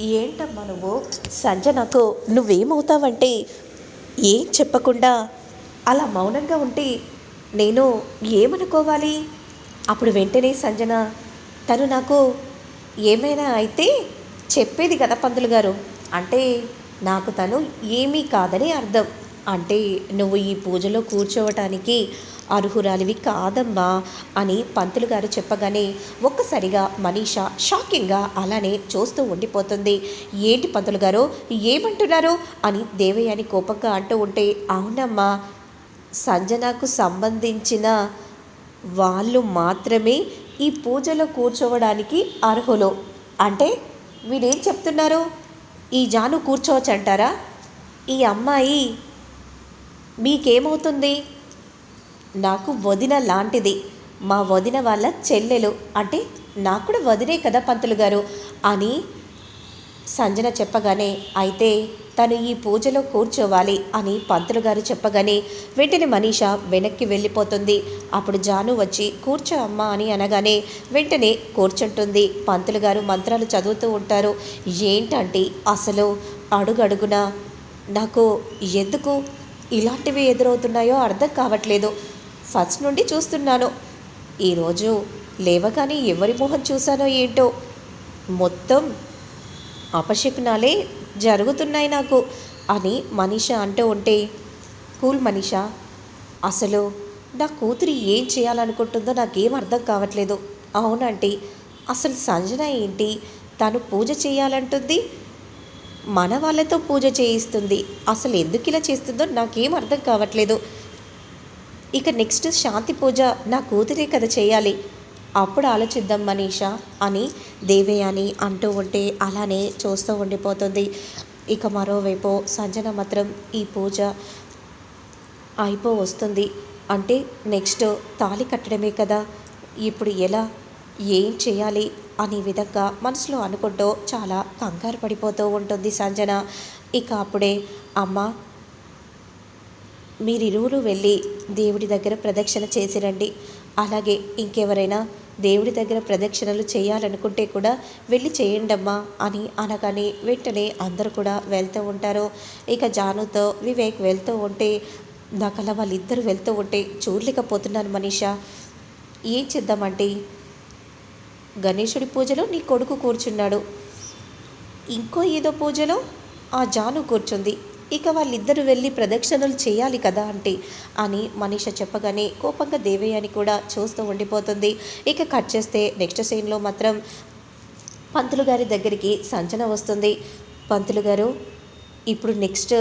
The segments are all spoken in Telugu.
ఏంటమ్మా నువ్వు? సంజనకు నువ్వేమవుతావంటే ఏం చెప్పకుండా అలా మౌనంగా ఉంటే నేను ఏమనుకోవాలి? అప్పుడు వెంటనే సంజన తను నాకు ఏమైనా అయితే చెప్పేది కదా పంతులు గారు. అంటే నాకు తను ఏమీ కాదని అర్థం. అంటే నువ్వు ఈ పూజలో కూర్చోవటానికి అర్హురాలివి కాదమ్మా అని పంతులు గారు చెప్పగానే ఒక్కసారిగా మనీషా షాకింగ్గా అలానే చూస్తూ ఉండిపోతుంది. ఏంటి పంతులు గారు? ఏమంటున్నారు? అని దేవయాని కోపంగా అంటూ ఉంటే అవునమ్మా సంజనకు సంబంధించిన వాళ్ళు మాత్రమే ఈ పూజలో కూర్చోవడానికి అర్హులు. అంటే వీరేం చెప్తున్నారు? ఈ జాను కూర్చోవచ్చు అంటారా ఈ అమ్మాయి మీకేమవుతుంది? నాకు వదిన లాంటిది. మా వదిన వాళ్ళ చెల్లెలు. అంటే నాకు కూడా వదినే కదా పంతులు గారు అని సంజన చెప్పగానే అయితే తను ఈ పూజలో కూర్చోవాలి అని పంతులు గారు చెప్పగానే వెంటనే మనీష వెనక్కి వెళ్ళిపోతుంది. అప్పుడు జాను వచ్చి కూర్చో అమ్మా అని అనగానే వెంటనే కూర్చుంటుంది. పంతులు గారు మంత్రాలు చదువుతూ ఉంటారు. ఏంటంటే అసలు అడుగడుగున? నాకు ఎందుకు ఇలాంటివి ఎదురవుతున్నాయో అర్థం కావట్లేదు. ఫస్ట్ నుండి చూస్తున్నాను. ఈరోజు లేవగానే ఎవరి మొహం చూశానో ఏంటో? మొత్తం అపశకునాలే జరుగుతున్నాయి నాకు అని మనీష అంటూ ఉంటే కూల్ మనీష అసలు నా కూతురు ఏం చేయాలనుకుంటుందో నాకేం అర్థం కావట్లేదు. అవునంటే అసలు సంజన ఏంటి? తను పూజ చేయాలంటుంది? మన వాళ్ళతో పూజ చేయిస్తుంది. అసలు ఎందుకు ఇలా చేస్తుందో నాకేం అర్థం కావట్లేదు. ఇక నెక్స్ట్ శాంతి పూజ నా కూతురే కదా చేయాలి. అప్పుడు ఆలోచిద్దాం మనీషా అని దేవయాని అంటూ ఉంటే అలానే చూస్తూ ఉండిపోతుంది. ఇక మరోవైపు సంజన మాత్రం ఈ పూజ అయిపో వస్తుంది. అంటే నెక్స్ట్ తాళి కట్టడమే కదా. ఇప్పుడు ఎలా ఏం చేయాలి అనే విధంగా మనసులో అనుకుంటూ చాలా కంగారు పడిపోతూ ఉంటుంది సంజన. ఇక అప్పుడే అమ్మ మీరిరువురు వెళ్ళి దేవుడి దగ్గర ప్రదక్షిణ చేసిరండి అలాగే ఇంకెవరైనా దేవుడి దగ్గర ప్రదక్షిణలు చేయాలనుకుంటే కూడా వెళ్ళి చేయండమ్మా అని అనగానే వెంటనే అందరూ కూడా వెళ్తూ ఉంటారు. ఇక జానుతో వివేక్ వెళ్తూ ఉంటే నాకలా వాళ్ళిద్దరూ వెళ్తూ ఉంటే చూడలేకపోతున్నాను మనీషా. ఏం చేద్దామంటే గణేశుడి పూజలో నీ కొడుకు కూర్చున్నాడు. ఇంకో ఏదో పూజలో ఆ జాను కూర్చుంది. ఇక వాళ్ళిద్దరూ వెళ్ళి ప్రదక్షిణలు చేయాలి కదా అంటే అని మనీష చెప్పగానే కోపంగా దేవయ్యని కూడా చూస్తూ ఉండిపోతుంది. ఇక కట్ చేస్తే నెక్స్ట్ సీన్లో మాత్రం పంతులు గారి దగ్గరికి సంచన వస్తుంది. పంతులు గారు ఇప్పుడు నెక్స్ట్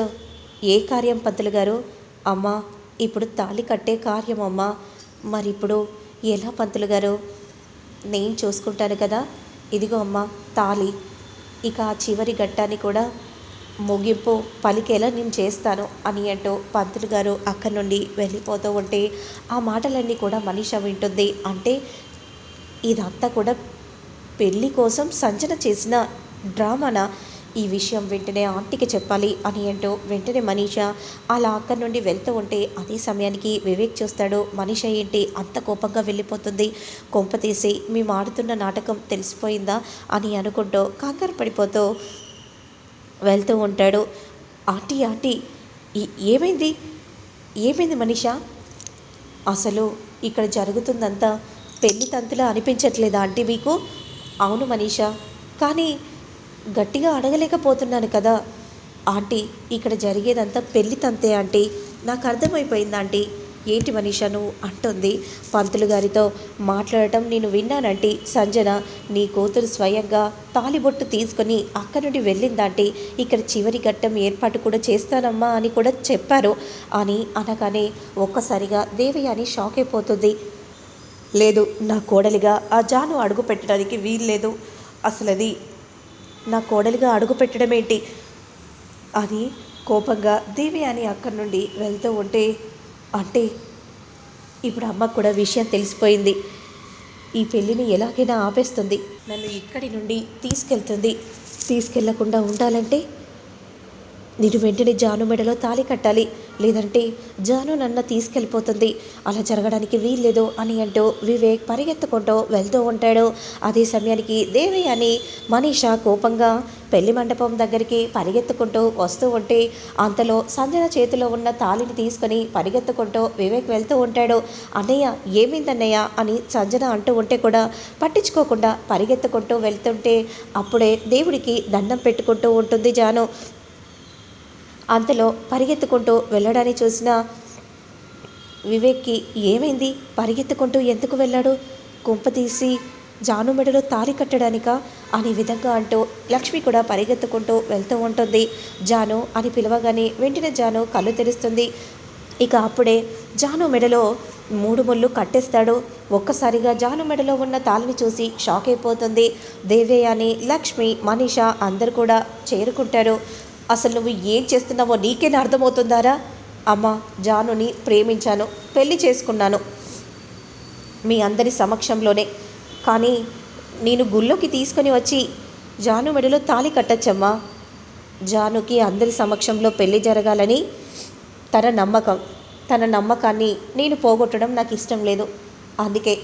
ఏ కార్యం పంతులు గారు? అమ్మా ఇప్పుడు తాళి కట్టే కార్యం అమ్మా. మరి ఇప్పుడు ఎలా పంతులు గారు? నేను చూసుకుంటాను కదా. ఇదిగో అమ్మ తాళి. ఇక ఆ చివరి ఘట్టాన్ని కూడా ముగింపు పలికేలా నేను చేస్తాను అని అంటూ పంతులు గారు అక్కడి నుండి వెళ్ళిపోతూ ఉంటే ఆ మాటలన్నీ కూడా మనిష వింటుంది. అంటే ఇదంతా కూడా పెళ్ళి కోసం సంచన చేసిన డ్రామానా? ఈ విషయం వెంటనే ఆంటీకి చెప్పాలి అని అంటూ వెంటనే మనీష అలా అక్కడి నుండి వెళ్తూ ఉంటే అదే సమయానికి వివేక్ చూస్తాడు. మనీష ఏంటి? అంత కోపంగా వెళ్ళిపోతుంది. కొంప తీసి మేము ఆడుతున్న నాటకం తెలిసిపోయిందా? అని అనుకుంటూ కంగారు పడిపోతూ వెళ్తూ ఉంటాడు. ఆంటీ ఆంటీ ఏమైంది? ఏమైంది మనీష? అసలు ఇక్కడ జరుగుతుందంతా పెళ్ళి తంతులా అనిపించట్లేదా ఆంటీ మీకు? అవును మనీష కానీ గట్టిగా అడగలేకపోతున్నాను కదా. ఆంటీ ఇక్కడ జరిగేదంతా పెళ్ళి తంతే ఆంటీ. నాకు అర్థమైపోయింది ఆంటీ. ఏంటి మనీషను అంటుంది. పంతులు గారితో మాట్లాడటం నేను విన్నానంటే సంజన నీ కూతురు స్వయంగా తాలిబొట్టు తీసుకొని అక్కడి నుండి వెళ్ళిందంటే ఇక్కడ చివరి ఘట్టం ఏర్పాటు కూడా చేస్తానమ్మా అని కూడా చెప్పారు. అని అనగానే ఒక్కసారిగా దేవయాని షాక్ అయిపోతుంది. లేదు నా కోడలిగా ఆ జాను అడుగు పెట్టడానికి వీల్లేదు. అసలు అది నా కోడలిగా అడుగు పెట్టడం ఏంటి అని కోపంగా దేవి అని అక్కడి నుండి వెళ్తూ ఉంటే అంటే ఇప్పుడు అమ్మకు కూడా విషయం తెలిసిపోయింది. ఈ పెళ్ళిని ఎలాగైనా ఆపేస్తుంది. నన్ను ఇక్కడి నుండి తీసుకెళ్తుంది. తీసుకెళ్ళకుండా ఉండాలంటే నేను వెంటనే జాను మెడలో తాళి కట్టాలి. లేదంటే జాను నన్న తీసుకెళ్ళిపోతుంది. అలా జరగడానికి వీల్లేదు అని అంటూ వివేక్ పరిగెత్తుకుంటూ వెళ్తూ ఉంటాడు. అదే సమయానికి దేవి అని మనీషా కోపంగా పెళ్ళి మండపం దగ్గరికి పరిగెత్తుకుంటూ వస్తూ ఉంటే అంతలో సంజన చేతిలో ఉన్న తాళిని తీసుకొని పరిగెత్తుకుంటూ వివేక్ వెళ్తూ ఉంటాడు. అన్నయ్య ఏమైందన్నయ్య? అని సంజన అంటూ ఉంటే కూడా పట్టించుకోకుండా పరిగెత్తుకుంటూ వెళ్తుంటే అప్పుడే దేవుడికి దండం పెట్టుకుంటూ ఉంటుంది జాను. అంతలో పరిగెత్తుకుంటూ వెళ్ళడాన్ని చూసిన వివేక్కి ఏమైంది? పరిగెత్తుకుంటూ ఎందుకు వెళ్ళాడు? కుంపతీసి జాను మెడలో తాలి కట్టడానికా? అనే విధంగా అంటూ లక్ష్మి కూడా పరిగెత్తుకుంటూ వెళ్తూ ఉంటుంది. జాను అని పిలవగానే వెంటనే జాను కళ్ళు తెరుస్తుంది. ఇక అప్పుడే జాను మెడలో మూడు ముళ్ళు కట్టేస్తాడు. ఒక్కసారిగా జాను మెడలో ఉన్న తాళిని చూసి షాక్ అయిపోతుంది. దేవయ్య అని లక్ష్మి మనీష అందరు కూడా చేరుకుంటారు. అసలు నువ్వు ఏం చేస్తున్నావో నీకేనా అర్థమవుతుందారా? అమ్మ జానుని ప్రేమించాను పెళ్ళి చేసుకున్నాను మీ అందరి సమక్షంలోనే. కానీ నేను గుళ్ళోకి తీసుకొని వచ్చి జాను మెడలో తాళి కట్టచ్చమ్మా. జానుకి అందరి సమక్షంలో పెళ్ళి జరగాలని తన నమ్మకం. తన నమ్మకాన్ని నేను పోగొట్టడం నాకు ఇష్టం లేదు. అందుకే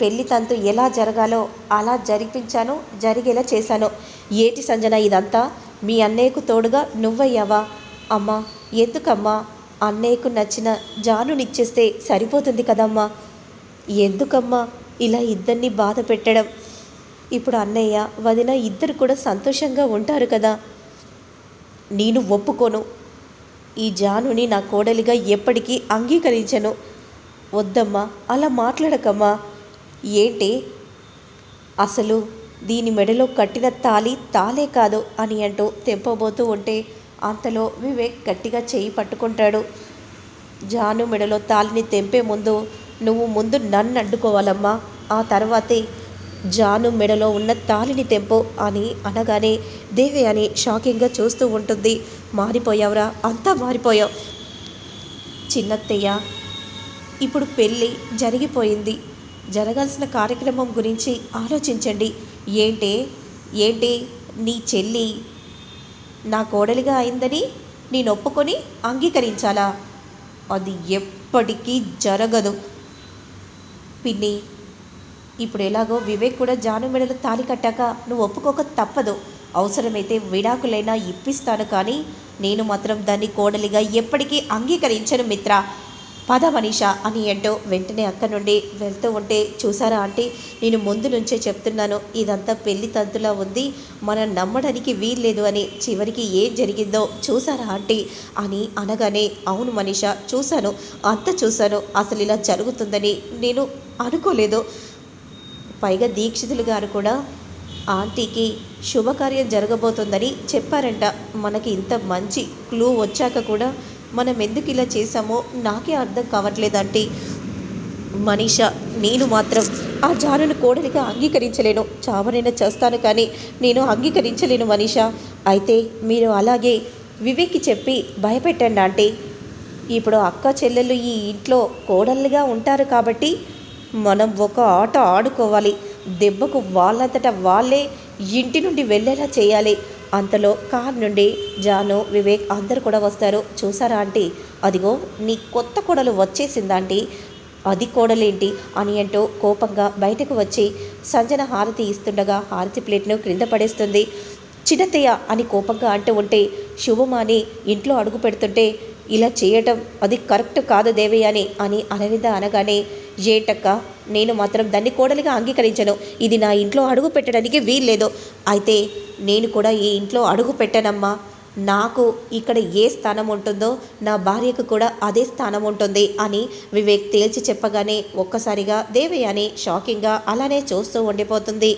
పెళ్ళి తంతు ఎలా జరగాలో అలా జరిపించాను జరిగేలా చేశాను. ఏటి సంజన ఇదంతా? మీ అన్నయ్యకు తోడుగా నువ్వయ్యావా? అమ్మా ఎందుకమ్మా? అన్నయ్యకు నచ్చిన జానునిచ్చేస్తే సరిపోతుంది కదమ్మా? ఎందుకమ్మా? ఇలా ఇద్దరిని బాధ పెట్టడం. ఇప్పుడు అన్నయ్య వదిన ఇద్దరు కూడా సంతోషంగా ఉంటారు కదా? నేను ఒప్పుకోను. ఈ జానుని నా కోడలిగా ఎప్పటికీ అంగీకరించను. వద్దమ్మా అలా మాట్లాడకమ్మా. ఏంటి? అసలు దీని మెడలో కట్టిన తాలి తాలే కాదు అని అంటూ తెంపబోతూ ఉంటే అంతలో వివేక్ గట్టిగా చేయి పట్టుకుంటాడు. జాను మెడలో తాలిని తెంపే ముందు నువ్వు ముందు నన్ను అడ్డుకోవాలమ్మా. ఆ తర్వాతే జాను మెడలో ఉన్న తాలిని తెంపు అని అనగానే దేవి అని షాకింగ్గా చూస్తూ ఉంటుంది. మారిపోయావురా అంతా మారిపోయావు. చిన్నత్తయ్య ఇప్పుడు పెళ్ళి జరిగిపోయింది. జరగాల్సిన కార్యక్రమం గురించి ఆలోచించండి. ఏంటి ఏంటి నీ చెల్లి నా కోడలిగా అయిందని నేను ఒప్పుకొని అంగీకరించాలా? అది ఎప్పటికీ జరగదు. పిన్ని ఇప్పుడు ఎలాగో వివేక్ కూడా జాను మెడలు తాలి కట్టాక నువ్వు ఒప్పుకోక తప్పదు. అవసరమైతే విడాకులైనా ఇప్పిస్తాను కానీ నేను మాత్రం దాన్ని కోడలిగా ఎప్పటికీ అంగీకరించను మిత్ర. పద మనీష అని అంటూ వెంటనే అక్కడి నుండి వెళ్తూ ఉంటే చూసారా ఆంటీ? నేను ముందు నుంచే చెప్తున్నాను ఇదంతా పెళ్ళి తంతులా ఉంది మనం నమ్మడానికి వీల్లేదు అని చివరికి ఏం జరిగిందో చూసారా ఆంటీ? అని అనగానే అవును మనీష చూశాను అంత చూశాను అసలు ఇలా జరుగుతుందని నేను అనుకోలేదు. పైగా దీక్షితులు గారు కూడా ఆంటీకి శుభకార్యం జరగబోతుందని చెప్పారంట. మనకి ఇంత మంచి క్లూ వచ్చాక కూడా మనం ఎందుకు ఇలా చేసామో నాకే అర్థం కావట్లేదు ఆంటీ. మనీష నేను మాత్రం ఆ జానును కోడలిగా అంగీకరించలేను. చావనైనా చేస్తాను కానీ నేను అంగీకరించలేను మనీష. అయితే మీరు అలాగే వివేక్కి చెప్పి భయపెట్టండి ఆంటీ. ఇప్పుడు అక్క చెల్లెళ్ళు ఈ ఇంట్లో కోడళ్ళుగా ఉంటారు కాబట్టి మనం ఒక ఆట ఆడుకోవాలి. దెబ్బకు వాళ్ళంతటా వాళ్ళే ఇంటి నుండి వెళ్ళేలా చేయాలి. అంతలో కార్ నుండి జాను వివేక్ అందరు కూడా వస్తారు. చూసారా ఆంటీ? అదిగో నీ కొత్త కోడలు వచ్చేసిందాంటీ అది కోడలేంటి? అని అంటూ కోపంగా బయటకు వచ్చి సంజన హారతి ఇస్తుండగా హారతి ప్లేట్ను క్రింద పడేస్తుంది. చిన్నతయ్య అని కోపంగా అంటూ ఉంటే శుభమాని ఇంట్లో అడుగు పెడుతుంటే ఇలా చేయటం అది కరెక్ట్ కాదు దేవయ్య అని అని అరవింద అనగానే ఏటక్క నేను మాత్రం దాన్ని కోడలిగా అంగీకరించను. ఇది నా ఇంట్లో అడుగు పెట్టడానికి వీల్లేదు. అయితే నేను కూడా ఈ ఇంట్లో అడుగు పెట్టనమ్మా. నాకు ఇక్కడ ఏ స్థానం ఉంటుందో నా భార్యకు కూడా అదే స్థానం ఉంటుంది అని వివేక్ తేల్చి చెప్పగానే ఒక్కసారిగా దేవయాని షాకింగ్గా అలానే చూస్తూ ఉండిపోతుంది.